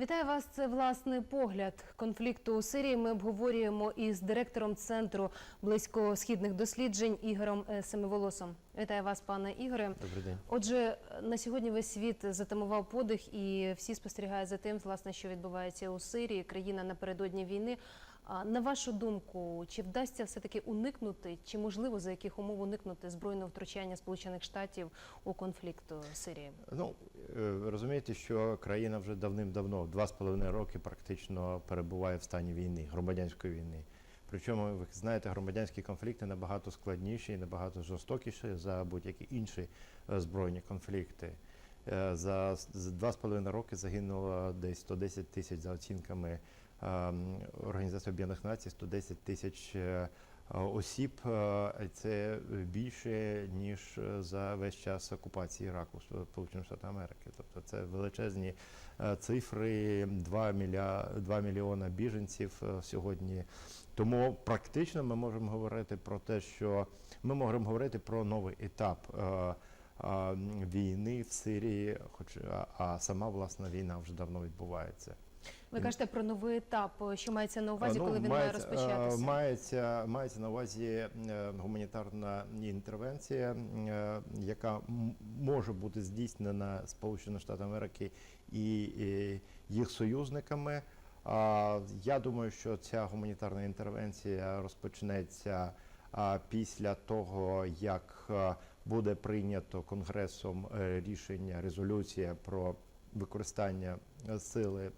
Вітаю вас. Це власний погляд конфлікту у Сирії. Ми обговорюємо із директором центру близькосхідних досліджень Ігорем е, Семиволосом. Вітаю вас, пане Ігоре. Добрий день. Отже, на сьогодні весь світ затамував подих, і всі спостерігають за тим, власне, що відбувається у Сирії, країна напередодні війни. На вашу думку, чи вдасться все таки уникнути, чи можливо за яких умов уникнути збройного втручання Сполучених Штатів у конфлікт Сирії? Ну е, розумієте, що країна вже давним-давно, два з половиною роки, практично перебуває в стані війни, громадянської війни. Причому, ви знаєте, громадянські конфлікти набагато складніші і набагато жорстокіші за будь-які інші е, збройні конфлікти. Е, За два з половиною роки загинуло десь 110 тисяч за оцінками Організації Об'єднаних Націй, 110 тисяч е, осіб. е, Це більше ніж за весь час окупації Іраку Сполучених Штатів Америки. Тобто це величезні е, цифри, 2, міля, 2 мільйона біженців сьогодні. Тому практично ми можемо говорити про те, що ми можемо говорити про новий етап. війни в Сирії, хоч а сама власна війна вже давно відбувається. Ви кажете про новий етап, що мається на увазі, Ну, коли він має е, розпочатися? Мається, мається на увазі е, гуманітарна інтервенція, е, яка може бути здійснена Сполученими Штатами Америки і, їх союзниками. А, Я думаю, що ця гуманітарна інтервенція розпочнеться після того, як е, буде прийнято Конгресом е, рішення, резолюція про використання е, сили е,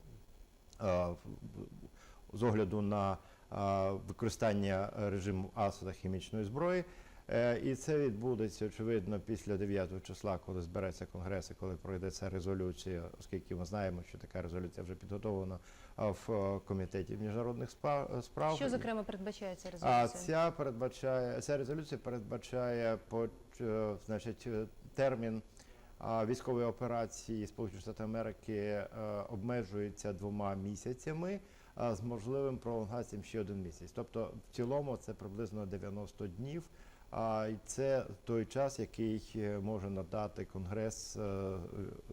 з огляду на е, використання режиму Асада хімічної зброї. Е, І це відбудеться очевидно після 9 числа, коли збереться конгрес і коли пройде ця резолюція, оскільки ми знаємо, що така резолюція вже підготовлена в е, комітеті міжнародних справ. Що зокрема передбачає ця А резолюція? ця передбачає ця резолюція передбачає по е, значить е, термін а, військової операції Сполучених Штатів Америки е, обмежується двома місяцями а, з можливим пролонгацією ще один місяць. Тобто, в цілому це приблизно 90 днів. А це той час, який е, може надати Конгрес е,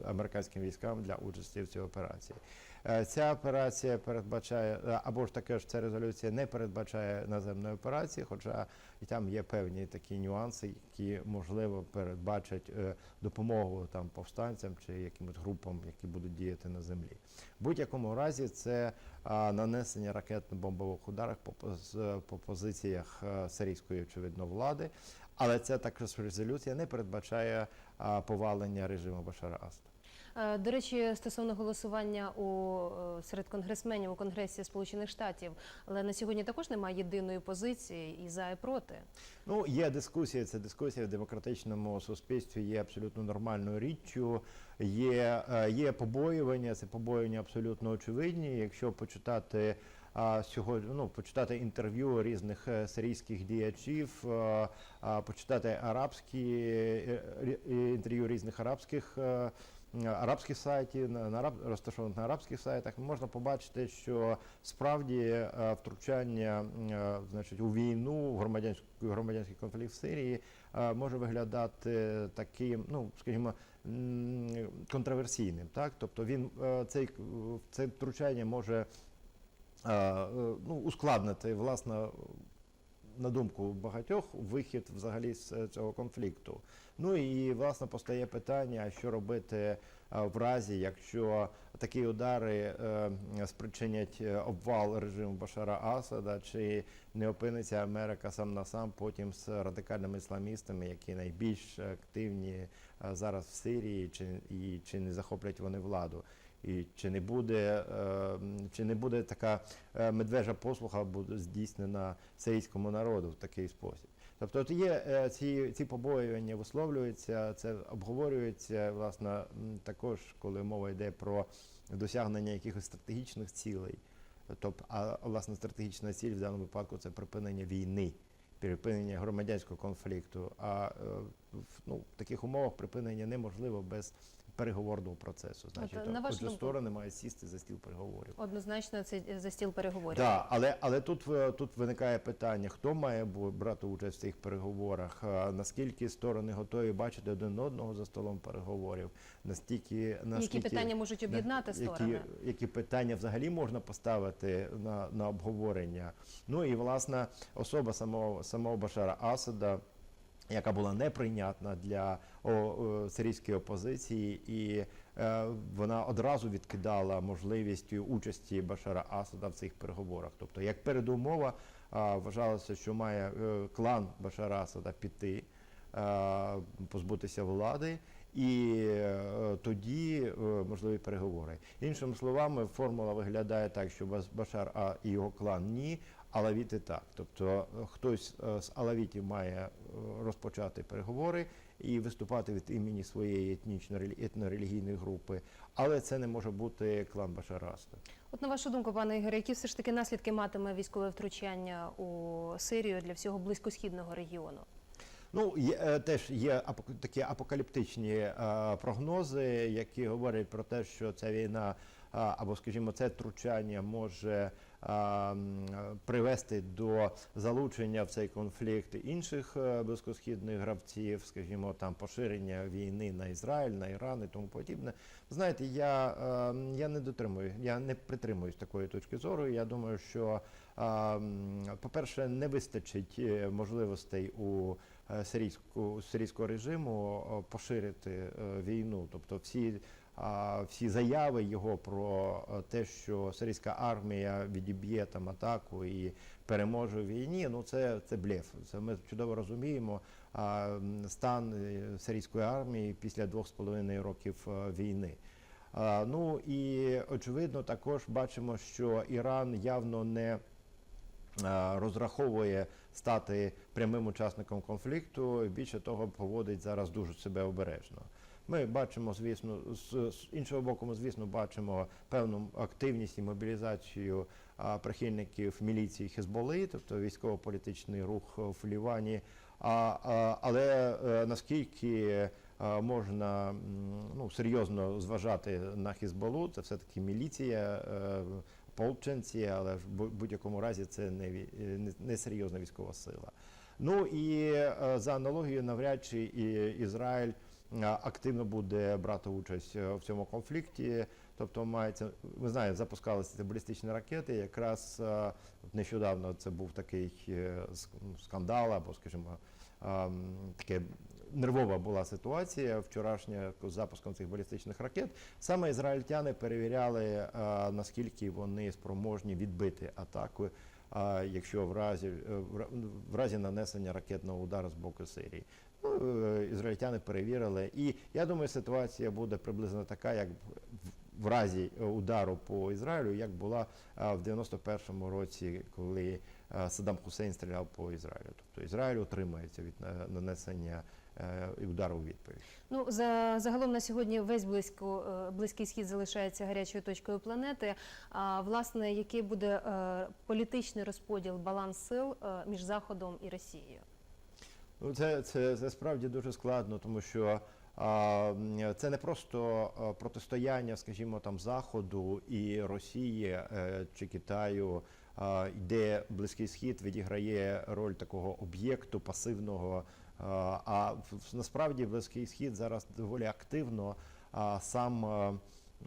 американським військам для участі в цій операції. Е, Ця операція передбачає, е, або ж таке ж ця резолюція не передбачає наземної операції, хоча і там є певні такі нюанси, які можливо передбачать е, допомогу там повстанцям чи якимось групам, які будуть діяти на землі. В будь-якому разі це нанесення ракетно-бомбових ударів по, поз- позиціях сирійської очевидно влади, але ця також резолюція не передбачає повалення режиму Башара Асада. Е, До речі, стосовно голосування у е, серед конгресменів у Конгресі Сполучених Штатів, але на сьогодні також немає єдиної позиції і за і проти. Ну, є дискусія. Це дискусія в демократичному суспільстві є абсолютно нормальною річчю. Є, е, є побоювання, це побоювання абсолютно очевидні. Якщо почитати а, сьогодні, ну, почитати інтерв'ю різних сирійських діячів, е, а, почитати арабські інтерв'ю різних арабських. е, Арабських сайтів на, розташованих на арабських сайтах можна побачити, що справді е, втручання е, значить, у війну, в громадянську громадянський конфлікт в Сирії е, може виглядати таким, ну скажімо, контроверсійним. Так, тобто він цей це втручання може ну, ускладнити власне. На думку багатьох, вихід взагалі з е, цього конфлікту. Ну і власне постає питання, що робити е, в разі, якщо такі удари е, спричинять обвал режиму Башара Асада, чи не опиниться Америка сам на сам потім з радикальними ісламістами, які найбільш активні зараз в Сирії, чи і чи не захоплять вони владу. І чи не буде, е, чи не буде така е, медвежа послуга буде здійснена сирійському народу в такий спосіб? Тобто от є е, ці, ці побоювання висловлюються, це обговорюється власне також, коли мова йде про досягнення якихось стратегічних цілей. Тобто, а власне стратегічна ціль в даному випадку це припинення війни, припинення громадянського конфлікту. А ну, в таких умовах припинення неможливо без переговорного процесу. Значить, на вашу отже, думку- сторони мають сісти за стіл переговорів. Однозначно, це е, за стіл переговорів. Так, але, але тут, е, тут виникає питання, хто має брати участь в цих переговорах, наскільки сторони готові бачити один одного за столом переговорів, настільки, наскільки Які питання можуть об'єднати які, сторони? які питання взагалі можна поставити на, на обговорення. Ну і власне особа самого, самого Башара Асада. Яка була неприйнятна для сирійської опозиції, і е, вона одразу відкидала можливість участі Башара Асада в цих переговорах. Тобто, як передумова, а, вважалося, що має е, клан Башара Асада піти, е, позбутися влади, і е, тоді е, можливі переговори. Іншими словами, формула виглядає так, що Башар А і його клан ні, алавіти так. Тобто е, хтось е, з алавітів має е, розпочати переговори і виступати від імені своєї етнічно-релі- етнорелігійної групи, але це не може бути клан Башара От на вашу думку, пане Ігоре, які все ж таки наслідки матиме військове втручання у Сирію для всього близькосхідного регіону? Ну, є, теж є такі апокаліптичні е, прогнози, які говорять про те, що ця війна або, скажімо, це втручання може привести до залучення в цей конфлікт інших е, близькосхідних гравців, скажімо, там поширення війни на Ізраїль, на Іран і тому подібне. Знаєте, я, е, я не дотримую, я не притримуюсь такої точки зору. Я думаю, що, по-перше, не вистачить е, можливостей у е, сирійську, сирійського режиму е, поширити е, війну. Тобто всі, всі заяви його про е, те, що сирійська армія відіб'є там атаку і переможе в війні, ну це, це блеф. Це ми чудово розуміємо стан е, сирійської армії після двох з половиною років е, війни. Ну і очевидно, також бачимо, що Іран явно не розраховує стати прямим учасником конфлікту. Більше того, поводить зараз дуже себе обережно. Ми бачимо, звісно, з, іншого боку, ми звісно бачимо певну активність і мобілізацію прихильників міліції Хезболи, тобто військово-політичний рух в Лівані. А, але е, наскільки е, можна ну, серйозно зважати на Хізболу, це все-таки міліція, е, ополченці, але в будь-якому разі це не, не, серйозна військова сила. Ну і за аналогією, навряд чи і Ізраїль активно буде брати участь е, в цьому конфлікті. Тобто мається, ви знаєте, запускалися ці балістичні ракети. Якраз е, нещодавно це був такий е, ск- скандал, або, скажімо, ем, таке нервова була ситуація вчорашня з запуском цих балістичних ракет. Саме ізраїльтяни перевіряли, е, наскільки вони спроможні відбити атаку, е, якщо в разі, е, в разі нанесення ракетного удару з боку Сирії. Ну, е, ізраїльтяни перевірили. І я думаю, ситуація буде приблизно така, як в- разі е, удару по Ізраїлю, як була в 91-му році, коли Саддам Хусейн стріляв по Ізраїлю. Тобто Ізраїль утримується від нанесення і удару у відповідь. Ну за загалом на сьогодні весь близько е, близький схід залишається гарячою точкою планети. А власне, який буде е, політичний розподіл баланс сил е, між Заходом і Росією? Ну, це, це, це справді дуже складно, тому що це не просто протистояння, скажімо, там Заходу і Росії е, чи Китаю, де Близький Схід відіграє роль такого об'єкту пасивного. А, насправді Близький Схід зараз доволі активно сам.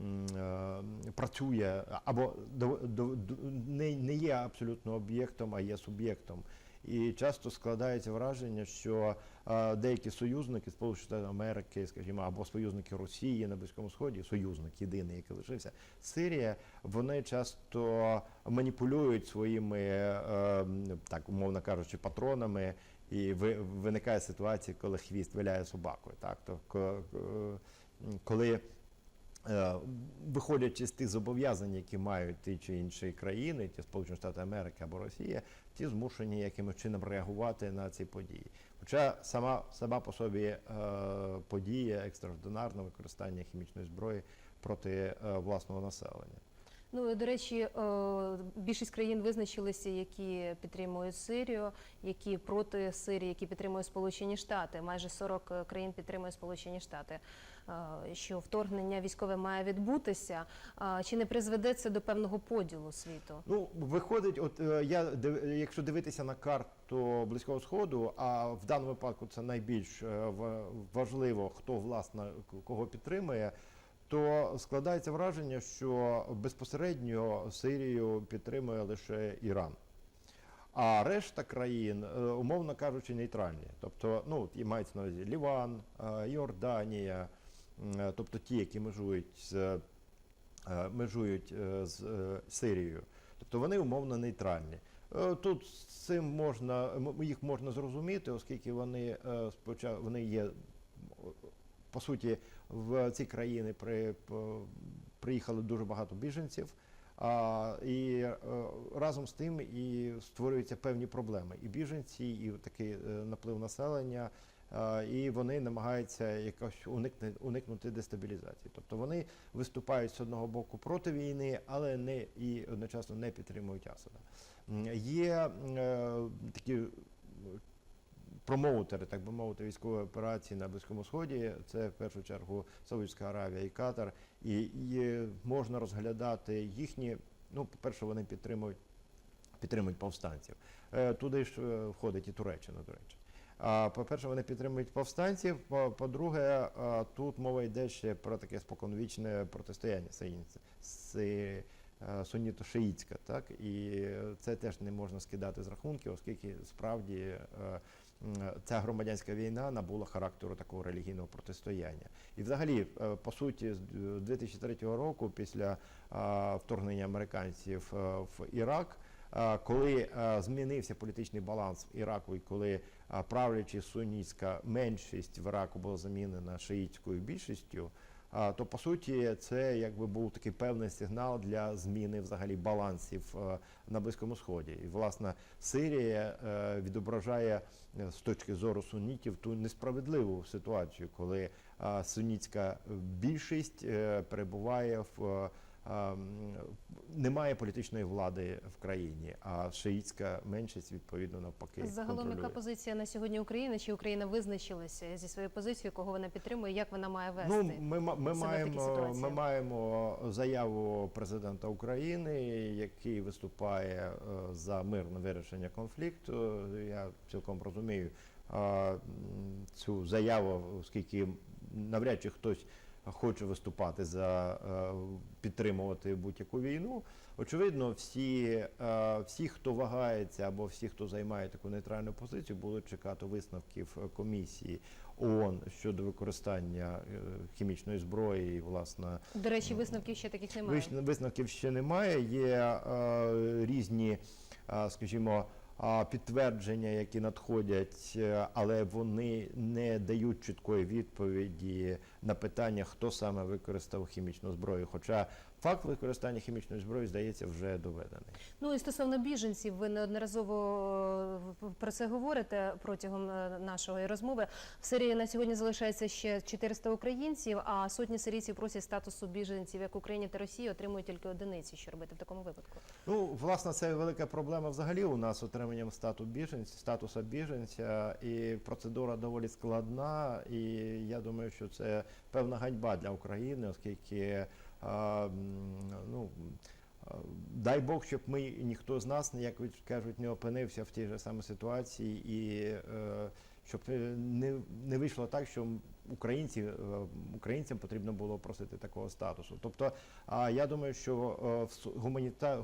м, е, Працює або не, є абсолютно об'єктом, а є суб'єктом. І часто складається враження, що е, деякі союзники Сполучених Штатів Америки, скажімо, або союзники Росії на Близькому Сході, союзник єдиний, який лишився, Сирія, вони часто маніпулюють своїми, е, так умовно кажучи, патронами. І ви- виникає ситуація, коли хвіст виляє собакою. Так? То, ко- коли Е, Виходячи з тих зобов'язань, які мають ті чи інші країни, ті Сполучені Штати Америки або Росія, ті змушені якимось чином реагувати на ці події. Хоча сама, сама по собі е, подія екстраординарного використання хімічної зброї проти е, власного населення. Ну до речі, е, більшість країн визначилися, які підтримують Сирію, які проти Сирії, які підтримують Сполучені Штати. Майже 40 країн підтримує Сполучені Штати. е, що вторгнення військове має відбутися. Чи не призведе це до певного поділу світу? Ну, виходить, от е, я якщо дивитися на карту Близького Сходу, а в даному випадку це найбільш е, важливо, хто власне кого підтримує, то складається враження, що безпосередньо Сирію підтримує лише Іран. А решта країн, е, умовно кажучи, нейтральні. Тобто, ну, і мається на увазі Ліван, е, Йорданія, е, тобто ті, які межують з межують з Сирією. Тобто вони умовно нейтральні. Тут з цим можна їх можна зрозуміти, оскільки вони спочатку вони є по суті в ці країни при, приїхали дуже багато біженців. А, і е, разом з тим і створюються певні проблеми. І біженці, і такий е, наплив населення, е, і вони намагаються якось уникнути, уникнути дестабілізації. Тобто вони виступають з одного боку проти війни, але не і одночасно не підтримують Асада. Є такі промоутери, так би мовити, військової операції на Близькому Сході. Це в першу чергу Саудівська Аравія і Катар. І, і можна розглядати їхні. Ну, по-перше, вони підтримують підтримують повстанців. Е, Туди ж е, входить і Туреччина, до речі. По-перше, вони підтримують повстанців. По- По-друге, тут мова йде ще про таке споконвічне протистояння е, так і це теж не можна скидати з рахунків, оскільки справді ця громадянська війна набула характеру такого релігійного протистояння. І взагалі, е, по суті, з д- 2003 року, після вторгнення американців е, в Ірак, коли змінився політичний баланс в Іраку, і коли а, правляча сунітська меншість в Іраку була замінена шиїтською більшістю, то по суті це якби був такий певний сигнал для зміни взагалі балансів е, на Близькому Сході. І власне Сирія е, відображає е, з точки зору сунітів ту несправедливу ситуацію, коли сунітська більшість перебуває в немає політичної влади в країні, а шиїтська меншість відповідно навпаки. Загалом, яка позиція на сьогодні України? Чи Україна визначилася зі своєю позицією, кого вона підтримує, як вона має вести? Ну, ми, ми, маємо, ми маємо заяву президента України, який виступає е, за мирне вирішення конфлікту. Я цілком розумію цю заяву, оскільки навряд чи хтось хоче виступати за е, підтримувати будь-яку війну. Очевидно, всі, е, всі, хто вагається або всі, хто займає таку нейтральну позицію, будуть чекати висновків комісії ООН щодо використання е, хімічної зброї. І, власне, До речі, висновків ще таких немає. висновків ще немає. Є різні, скажімо, підтвердження, які надходять, е, але вони не дають чіткої відповіді на питання, хто саме використав хімічну зброю. Хоча факт використання хімічної зброї, здається, вже доведений. Ну і стосовно біженців, ви неодноразово е, про це говорите протягом е, нашої розмови. В Сирії на сьогодні залишається ще 400 українців, а сотні сирійців просять статусу біженців як Україні та Росії отримують тільки одиниці. Що робити в такому випадку? Ну, власне, це велика проблема взагалі у нас з отриманням стату біженця, статуса біженця, і процедура доволі складна. І я думаю, що це певна ганьба для України, оскільки ну. Дай Бог, щоб ми ніхто з нас, як кажуть, не опинився в тій же самій ситуації, і е, щоб не, не вийшло так, що українці, е, українцям потрібно було просити такого статусу. Тобто, а я думаю, що е, з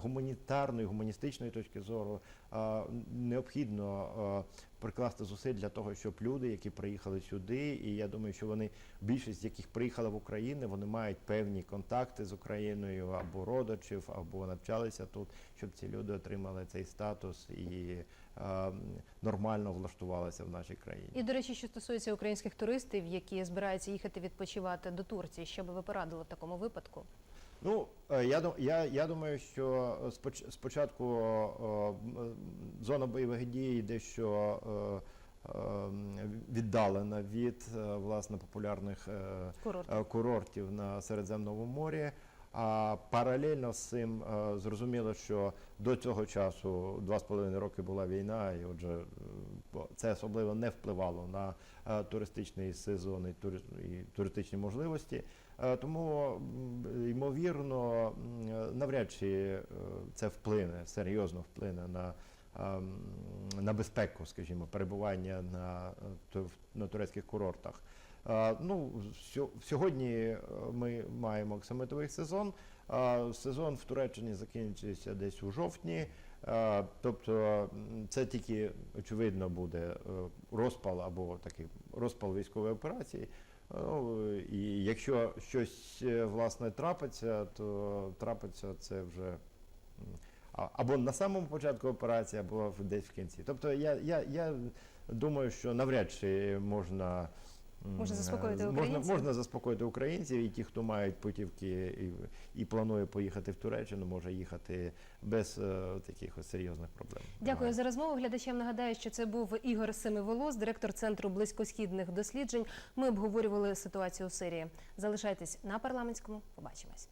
гуманітарної, гуманістичної точки зору е, необхідно е, прикласти зусиль для того, щоб люди, які приїхали сюди, і я думаю, що вони більшість з яких приїхала в Україну, вони мають певні контакти з Україною або родичів, або навчалися тут, щоб ці люди отримали цей статус і е, нормально влаштувалися в нашій країні. І до речі, що стосується українських туристів, які збираються їхати відпочивати до Турції, що би ви порадили в такому випадку? Ну, е, я, я, я думаю, що е, споч- спочатку е, зона бойових дій дещо е, віддалена від власне популярних Курорт. е, курортів на Середземному морі. А паралельно з цим е, зрозуміло, що до цього часу два з половиною роки була війна, і отже, е, це особливо не впливало на е, туристичний сезон і туристичні можливості. Тому, ймовірно, навряд чи це вплине, серйозно вплине на, на безпеку, скажімо, перебування на, на турецьких курортах. Е, Ну, сьогодні е, ми маємо оксамитовий сезон. Сезон в Туреччині закінчується десь у жовтні. Е, Тобто це тільки очевидно буде е, розпал або такий розпал військової операції. Ну, і якщо щось е, власне трапиться, то трапиться це вже або на самому початку операції, або десь в кінці. Тобто я, я, я думаю, що навряд чи можна. Можна заспокоїти е, українців? Можна, можна заспокоїти українців, і ті, хто мають путівки і, і планує поїхати в Туреччину, може їхати без е, таких ось серйозних проблем. Дякую ага. за розмову. Глядачам нагадаю, що це був Ігор Семиволос, директор центру близькосхідних досліджень. Ми обговорювали ситуацію у Сирії. Залишайтесь на парламентському. Побачимось.